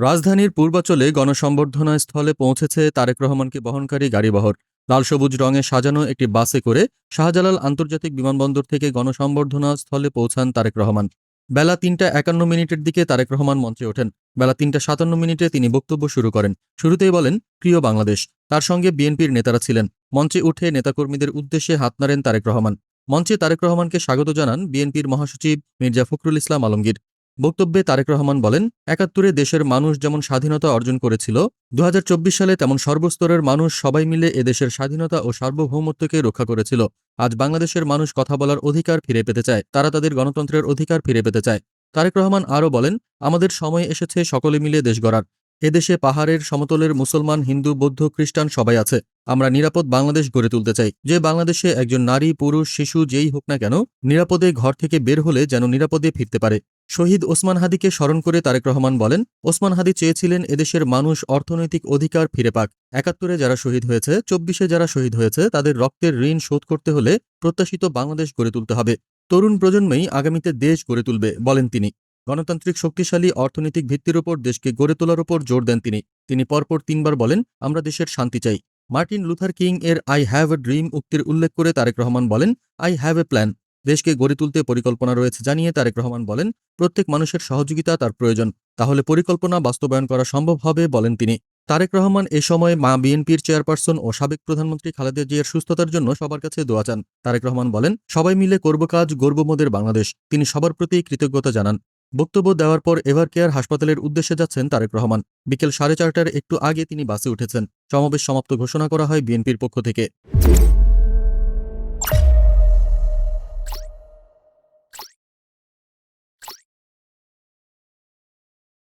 রাজধানীর পূর্বাচলে গণসম্বর্ধনা স্থলে পৌঁছেছে তারেক রহমানকে বহনকারী গাড়িবহর লাল সবুজ রঙে সাজানো একটি বাসে করে শাহজালাল আন্তর্জাতিক বিমানবন্দর থেকে গণসম্বর্ধনা স্থলে পৌঁছান তারেক রহমান। বেলা তিনটা একান্ন মিনিটের দিকে তারেক রহমান মঞ্চে ওঠেন। বেলা তিনটা সাতান্ন মিনিটে তিনি বক্তব্য শুরু করেন। শুরুতেই বলেন, প্রিয় বাংলাদেশ, তার সঙ্গে বিএনপির নেতারা ছিলেন। মঞ্চে উঠে নেতাকর্মীদের উদ্দেশ্যে হাত নাড়েন তারেক রহমান। মঞ্চে তারেক রহমানকে স্বাগত জানান বিএনপির মহাসচিব মির্জা ফখরুল ইসলাম আলমগীর। বক্তব্যে তারেক রহমান বলেন, একাত্তরে দেশের মানুষ যেমন স্বাধীনতা অর্জন করেছিল দু হাজার চব্বিশ সালে তেমন সর্বস্তরের মানুষ সবাই মিলে এদেশের স্বাধীনতা ও সার্বভৌমত্বকে রক্ষা করেছিল। আজ বাংলাদেশের মানুষ কথা বলার অধিকার ফিরে পেতে চায়, তারা তাদের গণতন্ত্রের অধিকার ফিরে পেতে চায়। তারেক রহমান আরও বলেন, আমাদের সময় এসেছে, সকলে মিলে দেশ গড়ার। এদেশে পাহাড়ের সমতলের মুসলমান, হিন্দু, বৌদ্ধ, খ্রিস্টান সবাই আছে। আমরা নিরাপদ বাংলাদেশ গড়ে তুলতে চাই। যে বাংলাদেশে একজন নারী, পুরুষ, শিশু যেই হোক না কেন, নিরাপদে ঘর থেকে বের হলে যেন নিরাপদে ফিরতে পারে। শহীদ ওসমান হাদিকে স্মরণ করে তারেক রহমান বলেন, ওসমান হাদি চেয়েছিলেন এদেশের মানুষ অর্থনৈতিক অধিকার ফিরে পাক। একাত্তরে যারা শহীদ হয়েছে, চব্বিশে যারা শহীদ হয়েছে, তাদের রক্তের ঋণ শোধ করতে হলে প্রত্যাশিত বাংলাদেশ গড়ে তুলতে হবে। তরুণ প্রজন্মই আগামীতে দেশ গড়ে তুলবে, বলেন তিনি। গণতান্ত্রিক শক্তিশালী অর্থনৈতিক ভিত্তির উপর দেশকে গড়ে তোলার উপর জোর দেন তিনি। তিনি পরপর তিনবার বলেন, আমরা দেশের শান্তি চাই। মার্টিন লুথার কিং এর আই হ্যাভ এ ড্রিম উক্তির উল্লেখ করে তারেক রহমান বলেন, আই হ্যাভ এ প্ল্যান। দেশকে গড়ে তুলতে পরিকল্পনা রয়েছে জানিয়ে তারেক রহমান বলেন, প্রত্যেক মানুষের সহযোগিতা তার প্রয়োজন। তাহলে পরিকল্পনা বাস্তবায়ন করা সম্ভব হবে? বলেন তিনি। তারেক রহমান এ সময় মা বিএনপির চেয়ারপারসন ও সাবেক প্রধানমন্ত্রী খালেদা জিয়ার সুস্থতার জন্য সবার কাছে দোয়া চান। তারেক রহমান বলেন, সবাই মিলে করব কাজ গর্বমোদের বাংলাদেশ। তিনি সবার প্রতি কৃতজ্ঞতা জানান। বক্তব্য দেওয়ার পর এভার কেয়ার হাসপাতালের উদ্দেশ্যে যাচ্ছেন তারেক রহমান। বিকেল সাড়ে চারটার একটু আগে তিনি বাসে উঠেছেন। সমাবেশ সমাপ্ত ঘোষণা করা হয় বিএনপির পক্ষ থেকে।